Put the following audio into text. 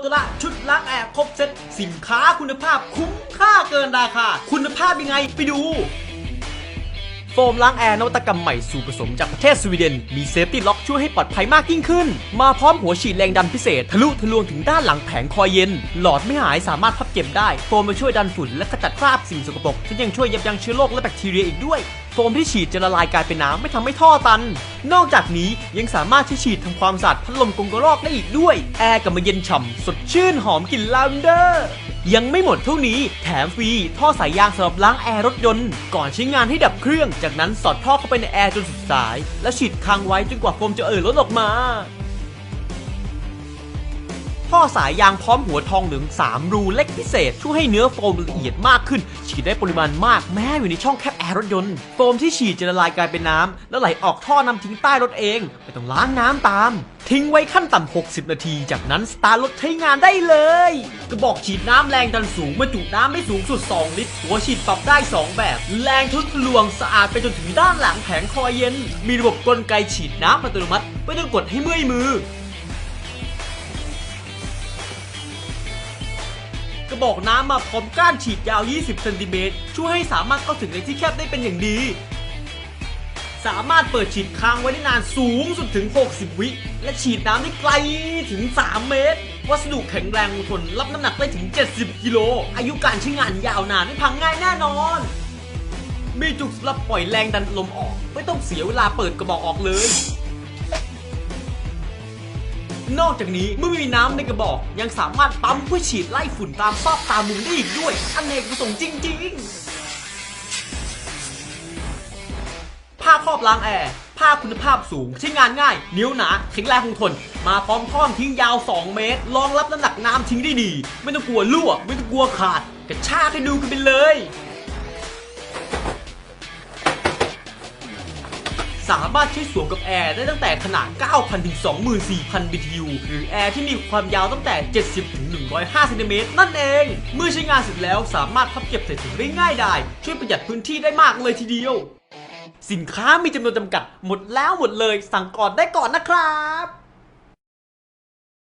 โตระชุดล้างแอร์ครบเซ็ตสินค้าคุณภาพคุ้มค่าเกินราคา คุณภาพยังไงไปดู โฟมล้างแอร์นวัตกรรมใหม่สูตรผสมจากประเทศสวีเดน มีเซฟตี้ล็อกช่วยให้ปลอดภัยมากยิ่งขึ้น มาพร้อมหัวฉีดแรงดันพิเศษ ทะลุทะลวงถึงด้านหลังแผงคอยเย็น หลอดไม่หายสามารถพับเก็บได้ โฟมมาช่วยดันฝุ่นและขจัดคราบสิ่งสกปรกซึ่ยังช่วยยับยั้งเชื้อโรคและแบคทีเรียอีกด้วย โฟมที่ฉีดจะละลายกลายเป็นน้ำไม่ทำให้ท่อตัน นอกจากนี้ยังสามารถใช้ฉีดทำความสะอาดพัดลมกรงกระรอกได้อีกด้วย แอร์กลับมาเย็นฉ่ำสดชื่นหอมกลิ่นลาเวนเดอร์ ยังไม่หมดเท่านี้ แถมฟรีท่อสายยางสำหรับล้างแอร์รถยนต์ ก่อนใช้งานให้ดับเครื่อง จากนั้นสอดท่อเข้าไปในแอร์จนสุดสาย และฉีดค้างไว้จนกว่าโฟมจะเอ่อล้นออกมา ท่อสายยางพร้อมหัวทองเหลือง3 รูเล็กพิเศษ ช่วยให้เนื้อโฟมละเอียดมากขึ้น ฉีดได้ปริมาณมากแม้อยู่ในช่องแคบแอร์รถยนต์ โฟมที่ฉีดจะละลายกลายเป็นน้ำแล้วไหลออกท่อนำทิ้งใต้รถเอง ไม่ต้องล้างน้ำตาม ทิ้งไว้ขั้นต่ำ 60 นาที จากนั้นสตาร์รถใช้งานได้เลย กระบอกฉีดน้ำแรงดันสูงบรรจุน้ำได้สูงสุด 2 ลิตร หัวฉีดปรับได้ 2 แบบ แรงทุนทะลวงสะอาดไปจนถึงด้านหลังแผงคอยเย็น มีระบบกลไกฉีดน้ำอัตโนมัติ ไม่ต้องกดให้เมื่อยมือ กระบอกน้ำมาพร้อมก้านฉีดยาว 20 เซนติเมตรช่วยให้สามารถเข้าถึงในที่แคบได้เป็นอย่างดี สามารถเปิดฉีดค้างไว้ได้นานสูงสุดถึง 60 วิ และฉีดน้ำได้ไกลถึง 3 เมตร วัสดุแข็งแรงทนรับน้ำหนักได้ถึง 70 กิโล อายุการใช้งานยาวนานไม่พังง่ายแน่นอน มีจุกสำหรับปล่อยแรงดันลมออก ไม่ต้องเสียเวลาเปิดกระบอกออกเลย นอกจากนี้เมื่อไม่มีน้ำในกระบอก ยังสามารถปั๊มเพื่อฉีดไล่ฝุ่นตามซอกตามมุมได้อีกด้วยอันเนกประสงค์จริง ๆ ผ้าครอบล้างแอร์ผ้าคุณภาพสูง ใช้งานง่ายเนียวหนาแข็งแรงคงทน มาพร้อมท่อนทิ้งยาว 2 เมตร รองรับน้ำหนักน้ำทิ้งได้ดี ไม่ต้องกลัวรั่วไม่ต้องกลัวขาด กระชากให้ดูกันไปเลย สามารถใช้สวมกับแอร์ได้ตั้งแต่ขนาด 9,000 ถึง 24,000 BTU หรือแอร์ที่มีความยาวตั้งแต่ 70 ถึง 105เซนติเมตรนั่นเอง เมื่อใช้งานเสร็จแล้วสามารถพับเก็บใส่ถุงได้ง่ายดายช่วยประหยัดพื้นที่ได้มากเลยทีเดียว สินค้ามีจำนวนจำกัด หมดแล้วหมดเลย สั่งก่อนได้ก่อนนะครับ